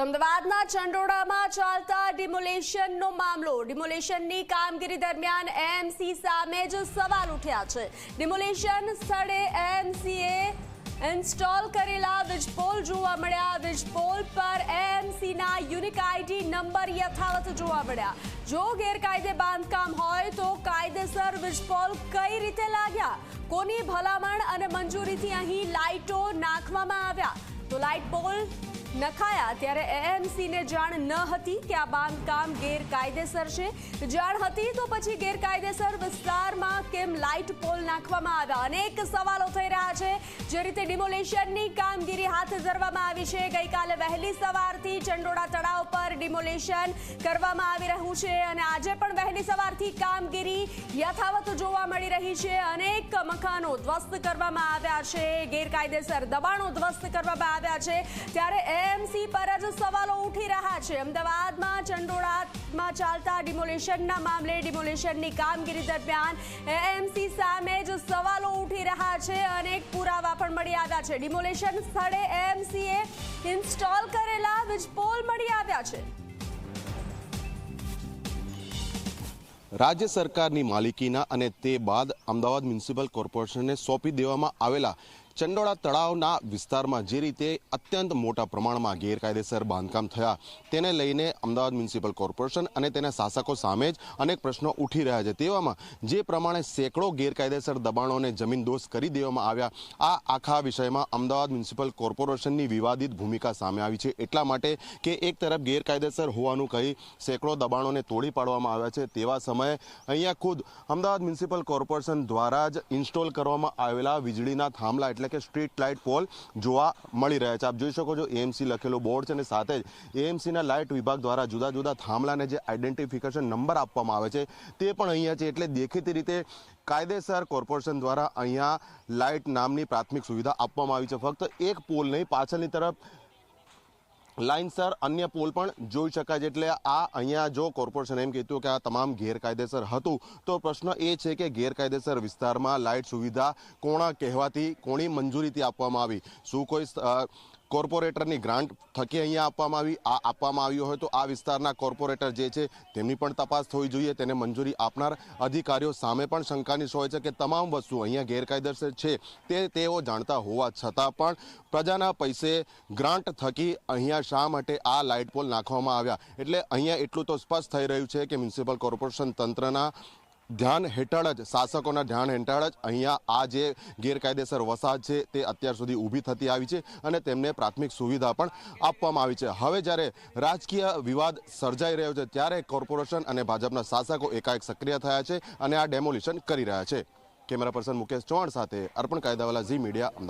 તો અમદાવાદના ચંડોળામાં ચાલતા ડિમોલેશનનો મામલો. ડિમોલેશનની કામગીરી દરમિયાન એમસી સામે જ સવાલ ઉઠ્યા છે. ડિમોલેશન સ્થળે એમસીએ ઇન્સ્ટોલ કરેલા વીજપોલ જોવા મળ્યા. વીજપોલ પર એમસીના યુનિક આઈડી નંબર યથાવત જોવા મળ્યા. જો ગેરકાયદે બાંધકામ હોય તો કાયદેસર વીજપોલ કઈ રીતે લાગ્યા? કોની ભલામણ અને મંજૂરીથી અહીં લાઇટો નાખવામાં આવ્યા? તો લાઇટ પોલ નખાયા ત્યારે એએમસીને જાણ ન હતી કે આ બાંધકામ ગેરકાયદેસર છે. જાણ હતી તો પછી ગેરકાયદેસર વિસ્તારમાં કેમ લાઇટ પોલ નાખવામાં આવ્યા? અનેક સવાલો થઈ રહ્યા છે. જે રીતે ડિમોલેશનની કામગીરી હાથ ધરવામાં આવી છે. ગઈકાલે વહેલી સવારથી ચંડોળા તળાવ પર ડિમોલેશન કરવામાં આવી રહ્યું છે અને આજે પણ વહેલી સવારથી કામગીરી યથાવત જોવા મળી રહી છે. અનેક મકાનો ધ્વસ્ત કરવામાં આવ્યા છે. ગેરકાયદેસર દબાણો ધ્વસ્ત કરવામાં આવ્યા છે. ત્યારે એએમસી પર જ સવાલો ઉઠી રહ્યા છે. અમદાવાદમાં, ચંડોળામાં ચાલતા ડિમોલેશનના મામલે ડિમોલેશનની કામગીરી દરમિયાન એએમસી સામે જ સવાલો ઉઠી રહ્યા છે. અનેક પુરાવા પણ મળી આવ્યા છે. ડિમોલેશન સ્થળે એએમસીએ ઇન્સ્ટોલ કરેલા વીજપોલ મળી આવ્યા છે. રાજ્ય સરકારની માલિકીના અને તે બાદ અમદાવાદ મ્યુનિસિપલ કોર્પોરેશનને સોંપી દેવામાં આવેલા ચંડોળા તળાવના વિસ્તારમાં જે રીતે અત્યંત મોટા પ્રમાણમાં ગેરકાયદેસર બાંધકામ થયા, તેને લઈને અમદાવાદ મ્યુનિસિપલ કોર્પોરેશન અને તેના શાસકો સામે જ અનેક પ્રશ્નો ઉઠી રહ્યા છે. તેવામાં જે પ્રમાણે સેંકડો ગેરકાયદેસર દબાણોને જમીનદોસ્ત કરી દેવામાં આવ્યા, આ આખા વિષયમાં અમદાવાદ મ્યુનિસિપલ કોર્પોરેશનની વિવાદિત ભૂમિકા સામે આવી છે. એટલા માટે કે એક તરફ ગેરકાયદેસર હોવાનું કહી સેંકડો દબાણોને તોડી પાડવામાં આવ્યા છે, તેવા સમયે અહીંયા ખુદ અમદાવાદ મ્યુનિસિપલ કોર્પોરેશન દ્વારા જ ઇન્સ્ટોલ કરવામાં આવેલા વીજળીના થાંભલા એટલે કે સ્ટ્રીટ લાઇટ પોલ જોવા મળી રહ્યા છે. આપ જોઈ શકો છો એએમસી લખેલો બોર્ડ છે અને સાથે જ એએમસીના લાઇટ વિભાગ દ્વારા જુદા જુદા થાંભલાને જે આઈડેન્ટિફિકેશન નંબર આપવામાં આવે છે તે પણ અહીંયા છે. એટલે દેખીતી રીતે કાયદેસર કોર્પોરેશન દ્વારા અહીંયા લાઇટ નામની પ્રાથમિક સુવિધા આપવામાં આવી છે. ફક્ત એક પોલ નહીં, પાછળની તરફ લાઇનસર અન્ય પોલ પણ જોઈ શકાય છે. એટલે આ અહીંયા જો કોર્પોરેશન એમ કહેતું કે આ તમામ ગેરકાયદેસર હતું, તો પ્રશ્ન એ છે કે ગેરકાયદેસર વિસ્તારમાં લાઇટ સુવિધા કોણા કહેવાથી, કોની મંજૂરીથી આપવામાં આવી? શું કોઈ કોર્પોરેટરની ગ્રાન્ટ થકી અહીંયા આપવામાં આવી, આ આપવામાં આવ્યું હોય તો આ વિસ્તારના કોર્પોરેટર જે છે તેમની પણ તપાસ થવી જોઈએ, તેને મંજૂરી આપનાર અધિકારીઓ સામે પણ શંકાની હોય છે કે તમામ વસ્તુ અહીંયા ગેરકાયદેસર છે તે તેઓ જાણતા હોવા છતાં પણ પ્રજાના પૈસે ગ્રાન્ટ થકી અહીંયા શા માટે આ લાઇટ પોલ નાખવામાં આવ્યા? એટલે અહીંયા એટલું તો સ્પષ્ટ થઈ રહ્યું છે કે મ્યુનિસિપલ કોર્પોરેશન તંત્રના ધ્યાન હેઠળ જ, શાસકોના ધ્યાન હેઠળ જ અહીંયા આ જે ગેરકાયદેસર વસાહત છે તે અત્યાર સુધી ઊભી થતી આવી છે અને તેમને પ્રાથમિક સુવિધા પણ આપવામાં આવી છે. હવે જ્યારે રાજકીય વિવાદ સર્જાઈ રહ્યો છે, ત્યારે કોર્પોરેશન અને ભાજપના શાસકો એકાએક સક્રિય થયા છે અને આ ડેમોલિશન કરી રહ્યા છે. કેમેરા પર્સન મુકેશ ચૌહાણ સાથે અર્પણ કાયદાવાલા ઝી મીડિયા, અમદાવાદ.